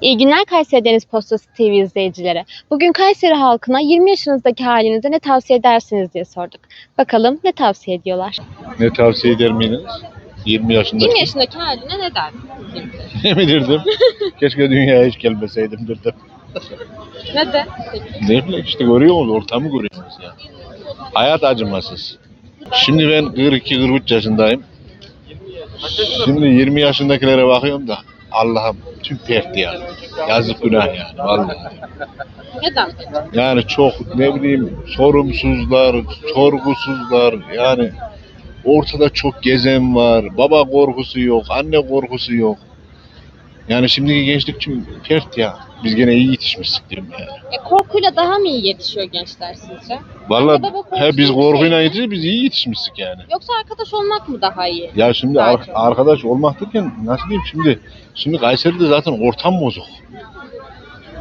İyi günler Kayseri Deniz Postası TV izleyicileri. Bugün Kayseri halkına 20 yaşınızdaki halinize ne tavsiye edersiniz diye sorduk. Bakalım ne tavsiye ediyorlar? Ne tavsiye eder miydiniz? 20 yaşında 20 yaşındaki haline ne der? ne bilirdim? Keşke dünyaya hiç gelmeseydim derdim. Ne de? Ne bileyim işte görüyor musunuz? Ortamı görüyorsunuz ya. Hayat acımasız. Şimdi ben 42-43 yaşındayım. Şimdi 20 yaşındakilere bakıyorum da Allah'ım tüm pert ya. Yazık günah yani vallahi. Neden? Yani çok ne bileyim sorumsuzlar, sorgusuzlar yani ortada çok gezen var. Baba korkusu yok, anne korkusu yok. Yani şimdiki gençlik tüm pert ya. Biz gene iyi yetişmiştik diyorum yani. E, korkuyla daha mı iyi yetişiyor gençler sizce? Korkusu he, biz bir korkuyla şey. yetiştik, biz iyi yetişmiştik yani. Yoksa arkadaş olmak mı daha iyi? Ya şimdi ar- çok. arkadaş olmak derken nasıl diyeyim şimdi şimdi Kayseri'de zaten ortam bozuk.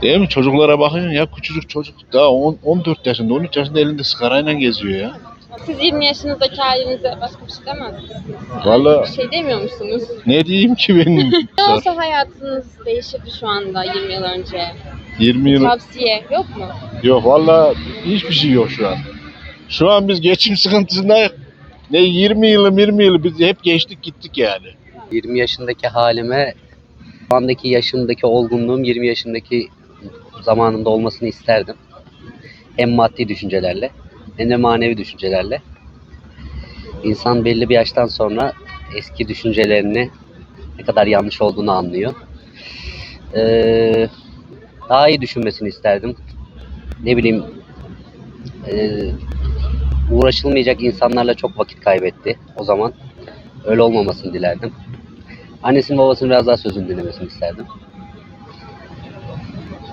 Değil mi? Çocuklara bakıyorsun ya küçücük çocuk daha 10, 14 yaşında 13 yaşında elinde sigarayla geziyor ya. Siz 20 yaşınızdaki halinize başka bir şey demez misiniz? Vallahi Bir şey demiyor musunuz? ne diyeyim ki benim? Ne olsa hayatınız değişirdi şu anda 20 yıl önce. 20 yıl Tavsiye yok mu? yok vallahi hiçbir şey yok şu an. Şu an biz geçim sıkıntısındayız. Ne 20 yılı 20 yılı biz hep geçtik gittik yani. 20 yaşındaki halime şu andaki yaşımdaki olgunluğum 20 yaşındaki zamanında olmasını isterdim. Hem maddi düşüncelerle hem de manevi düşüncelerle. İnsan belli bir yaştan sonra eski düşüncelerini ne kadar yanlış olduğunu anlıyor. Ee, daha iyi düşünmesini isterdim. Ne bileyim ee, uğraşılmayacak insanlarla çok vakit kaybetti o zaman. Öyle olmamasını dilerdim. Annesinin babasının biraz daha sözünü dinlemesini isterdim.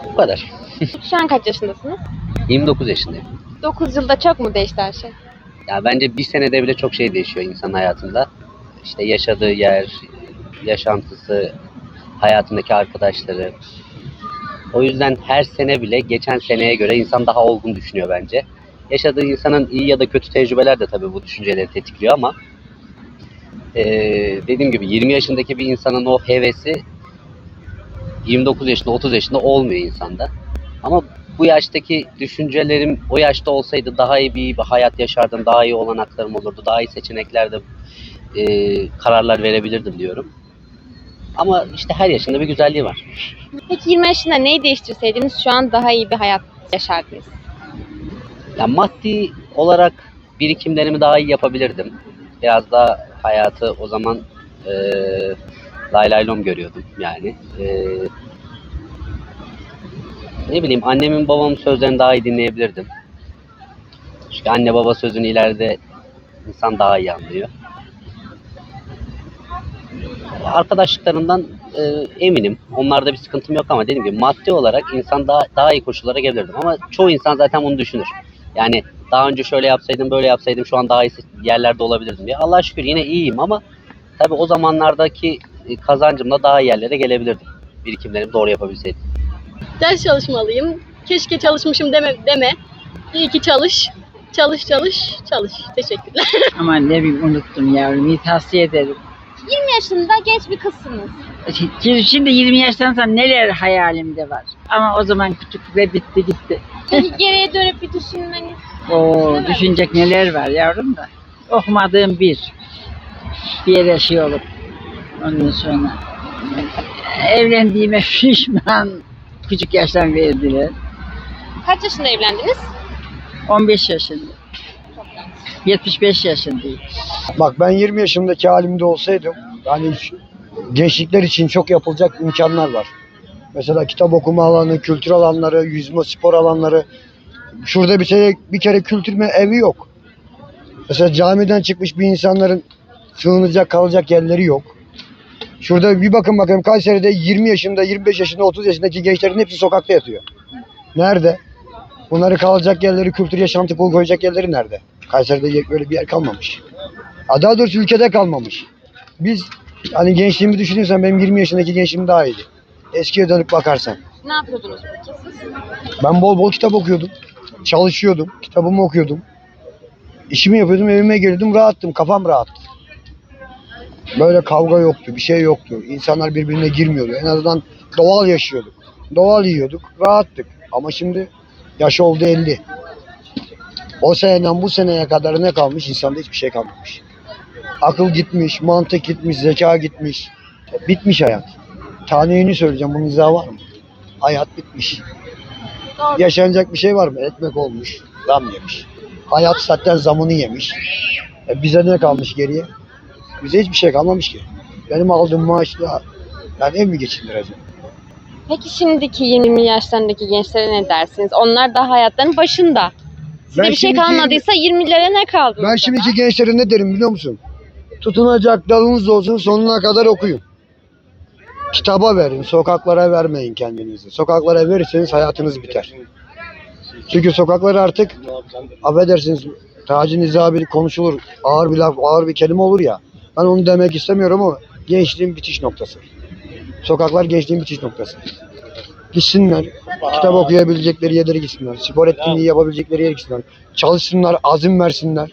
Bu kadar. Şu an kaç yaşındasınız? 29 yaşındayım. 9 yılda çok mu değişti her şey? Ya bence bir senede bile çok şey değişiyor insan hayatında. İşte yaşadığı yer, yaşantısı, hayatındaki arkadaşları. O yüzden her sene bile geçen seneye göre insan daha olgun düşünüyor bence. Yaşadığı insanın iyi ya da kötü tecrübeler de tabii bu düşünceleri tetikliyor ama eee, dediğim gibi 20 yaşındaki bir insanın o hevesi 29 yaşında 30 yaşında olmuyor insanda. Ama bu yaştaki düşüncelerim o yaşta olsaydı daha iyi bir hayat yaşardım, daha iyi olanaklarım olurdu, daha iyi seçeneklerde eee, kararlar verebilirdim diyorum. Ama işte her yaşında bir güzelliği var. Peki 20 yaşında neyi değiştirseydiniz şu an daha iyi bir hayat yaşardınız? Ya maddi olarak birikimlerimi daha iyi yapabilirdim. Biraz daha hayatı o zaman eee lay görüyordum yani. Eee, ne bileyim annemin babamın sözlerini daha iyi dinleyebilirdim. Çünkü anne baba sözünü ileride insan daha iyi anlıyor. Arkadaşlıklarımdan e, eminim. Onlarda bir sıkıntım yok ama dediğim gibi maddi olarak insan daha daha iyi koşullara gelebilirdim. Ama çoğu insan zaten bunu düşünür. Yani daha önce şöyle yapsaydım, böyle yapsaydım şu an daha iyi yerlerde olabilirdim diye. Allah'a şükür yine iyiyim ama tabii o zamanlardaki e, kazancımla daha iyi yerlere gelebilirdim. Birikimlerimi doğru yapabilseydim. Ders çalışmalıyım. Keşke çalışmışım deme deme. İyi ki çalış. Çalış çalış çalış. Teşekkürler. Aman ne bileyim unuttum yavrum. İyi tavsiye ederim. 20 yaşında genç bir kızsınız. Şimdi, şimdi 20 yaştan sonra neler hayalimde var. Ama o zaman küçük ve bitti gitti. Peki geriye dönüp bir düşünmeniz. O Evet. düşünecek neler var yavrum da. Okumadığım bir. Bir yere şey olup. Ondan sonra evlendiğime pişman. Küçük yaştan verdiler. Kaç yaşında evlendiniz? 15 yaşında. 75 yaşındayım. Bak ben 20 yaşımdaki halimde olsaydım hani gençlikler için çok yapılacak imkanlar var. Mesela kitap okuma alanı, kültür alanları, yüzme spor alanları. Şurada bir kere, bir kere kültür evi yok. Mesela camiden çıkmış bir insanların sığınacak kalacak yerleri yok. Şurada bir bakın bakayım Kayseri'de 20 yaşında, 25 yaşında, 30 yaşındaki gençlerin hepsi sokakta yatıyor. Nerede? Bunları kalacak yerleri, kültür yaşantı koyacak yerleri nerede? Kayseri'de böyle bir yer kalmamış. Ha, Daha doğrusu ülkede kalmamış. Biz hani gençliğimi düşünürsen benim 20 yaşındaki gençliğim daha iyiydi. Eskiye dönüp bakarsan. Ne yapıyordunuz peki siz? Ben bol bol kitap okuyordum. Çalışıyordum. Kitabımı okuyordum. İşimi yapıyordum. Evime geliyordum. Rahattım. Kafam rahattı. Böyle kavga yoktu, bir şey yoktu. İnsanlar birbirine girmiyordu. En azından doğal yaşıyorduk. Doğal yiyorduk, rahattık. Ama şimdi yaş oldu 50. O seneden bu seneye kadar ne kalmış? İnsanda hiçbir şey kalmamış. Akıl gitmiş, mantık gitmiş, zeka gitmiş. Bitmiş hayat. Taneyini söyleyeceğim, bunun izahı var mı? Hayat bitmiş. Doğru. Yaşanacak bir şey var mı? Ekmek olmuş, zam yemiş. Hayat zaten zamını yemiş. E bize ne kalmış geriye? Bize hiçbir şey kalmamış ki. Benim aldığım maaşla ben ev mi geçindireceğim? Peki şimdiki 20 yaşlarındaki gençlere ne dersiniz? Onlar da hayatların başında. Size Ben bir şey şimdiki- kalmadıysa 20'lere ne kaldı? Ben şimdiki gençlere ne derim biliyor musun? Tutunacak dalınız olsun sonuna kadar okuyun. Kitaba verin, sokaklara vermeyin kendinizi. Sokaklara verirseniz hayatınız biter. Çünkü sokaklar artık affedersiniz Taci Nizami konuşulur. Ağır bir laf, ağır bir kelime olur ya. Ben onu demek istemiyorum ama gençliğin bitiş noktası. Sokaklar gençliğin bitiş noktası. Gitsinler, kitap okuyabilecekleri yerlere gitsinler. Spor etkinliği yapabilecekleri yere gitsinler. Çalışsınlar, azim versinler.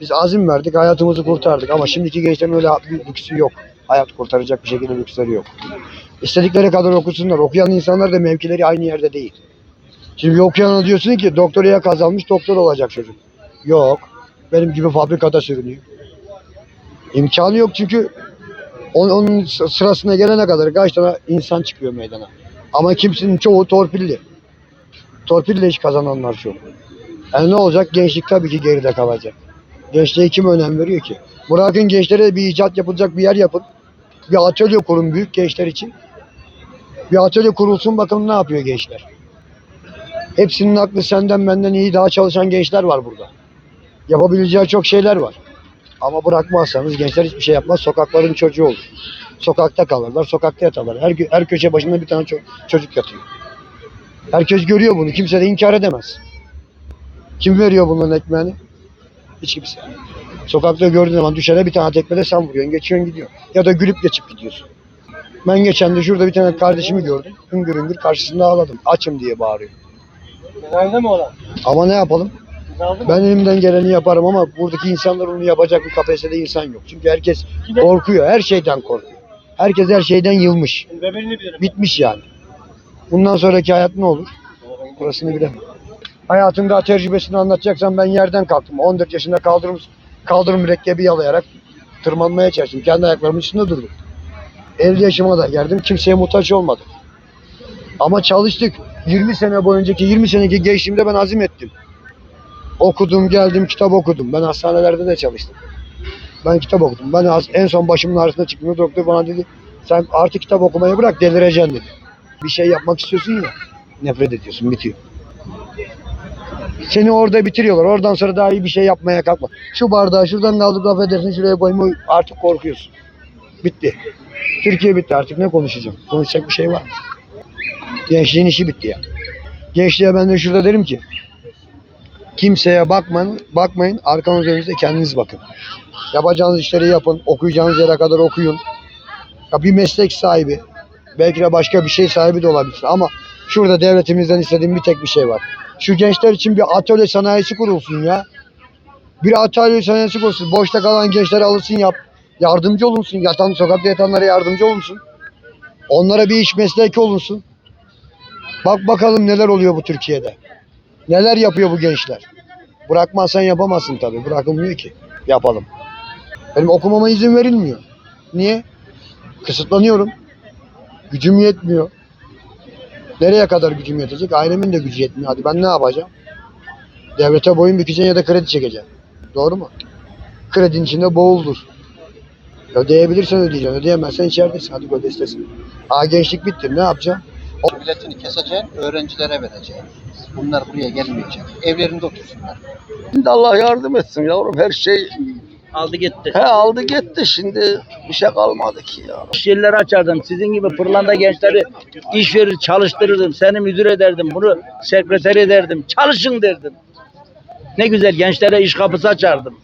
Biz azim verdik, hayatımızı kurtardık ama şimdiki gençlerin öyle bir lüksü yok. Hayat kurtaracak bir şekilde lüksleri yok. İstedikleri kadar okusunlar. Okuyan insanlar da mevkileri aynı yerde değil. Şimdi bir okuyana diyorsun ki doktoraya kazanmış doktor olacak çocuk. Yok. Benim gibi fabrikada sürünüyor. İmkanı yok çünkü on- onun sı- sırasına gelene kadar kaç tane insan çıkıyor meydana. Ama kimsenin çoğu torpilli. Torpille iş kazananlar çok. E ne olacak? Gençlik tabii ki geride kalacak. Gençliğe kim önem veriyor ki? Bırakın gençlere bir icat yapılacak bir yer yapın. Bir atölye kurun büyük gençler için. Bir atölye kurulsun bakalım ne yapıyor gençler. Hepsinin aklı senden benden iyi daha çalışan gençler var burada. Yapabileceği çok şeyler var. Ama bırakmazsanız gençler hiçbir şey yapmaz. Sokakların çocuğu olur. Sokakta kalırlar, sokakta yatarlar. Her, her köşe başında bir tane ço- çocuk yatıyor. Herkes görüyor bunu. Kimse de inkar edemez. Kim veriyor bunların ekmeğini? Hiç kimse. Sokakta gördüğün zaman düşene bir tane tekmede sen vuruyorsun. Geçiyorsun gidiyorsun. Ya da gülüp geçip gidiyorsun. Ben geçen de şurada bir tane kardeşimi gördüm. Hüngür hüngür karşısında ağladım. Açım diye bağırıyor. Nerede mi olan? Ama ne yapalım? Ben elimden geleni yaparım ama buradaki insanlar onu yapacak bir kapasitede insan yok. Çünkü herkes korkuyor. Her şeyden korkuyor. Herkes her şeyden yılmış. Bitmiş yani. Bundan sonraki hayat ne olur? Burasını bilemem. Hayatımda tecrübesini anlatacaksan ben yerden kalktım. 14 yaşında kaldırım, kaldırım mürekkebi yalayarak tırmanmaya çalıştım. Kendi ayaklarımın üstünde durdum. 50 yaşıma da geldim. Kimseye muhtaç olmadım. Ama çalıştık. 20 sene boyuncaki 20 seneki gençliğimde ben azim ettim. Okudum, geldim, kitap okudum. Ben hastanelerde de çalıştım. Ben kitap okudum. Ben en son başımın ağrısına çıktığımda doktor bana dedi sen artık kitap okumayı bırak delireceksin dedi. Bir şey yapmak istiyorsun ya nefret ediyorsun bitiyor. Seni orada bitiriyorlar. Oradan sonra daha iyi bir şey yapmaya kalkma. Şu bardağı şuradan da alıp affedersin şuraya koyma artık korkuyorsun. Bitti. Türkiye bitti artık ne konuşacağım? Konuşacak bir şey var mı? Gençliğin işi bitti ya. Gençliğe ben de şurada derim ki kimseye bakmayın, bakmayın arkanız önünüzde kendiniz bakın. Yapacağınız işleri yapın, okuyacağınız yere kadar okuyun. Ya bir meslek sahibi, belki de başka bir şey sahibi de olabilirsin ama şurada devletimizden istediğim bir tek bir şey var. Şu gençler için bir atölye sanayisi kurulsun ya. Bir atölye sanayisi kurulsun. Boşta kalan gençleri alırsın yap. Yardımcı olunsun. Yatan, sokakta yatanlara yardımcı olunsun. Onlara bir iş mesleki olunsun. Bak bakalım neler oluyor bu Türkiye'de. Neler yapıyor bu gençler. Bırakmazsan yapamazsın tabii. Bırakılmıyor ki. Yapalım. Benim okumama izin verilmiyor. Niye? Kısıtlanıyorum. Gücüm yetmiyor. Nereye kadar gücüm yetecek? Ailemin de gücü yetmiyor. Hadi ben ne yapacağım? Devlete boyun bükeceksin ya da kredi çekeceksin. Doğru mu? Kredinin içinde boğuldur. Ödeyebilirsen ödeyeceksin. Ödeyemezsen içeridesin. Hadi öde istesin. Aa gençlik bitti. Ne yapacaksın? Milletini keseceksin, öğrencilere vereceksin. Bunlar buraya gelmeyecek. Evlerinde otursunlar. Şimdi Allah yardım etsin yavrum her şey Aldı gitti. he aldı gitti şimdi bir şey kalmadı ki ya. İş yerleri açardım. Sizin gibi pırlanta gençleri iş verir, çalıştırırdım. Seni müdür ederdim. Bunu sekreter ederdim. Çalışın derdim. Ne güzel gençlere iş kapısı açardım.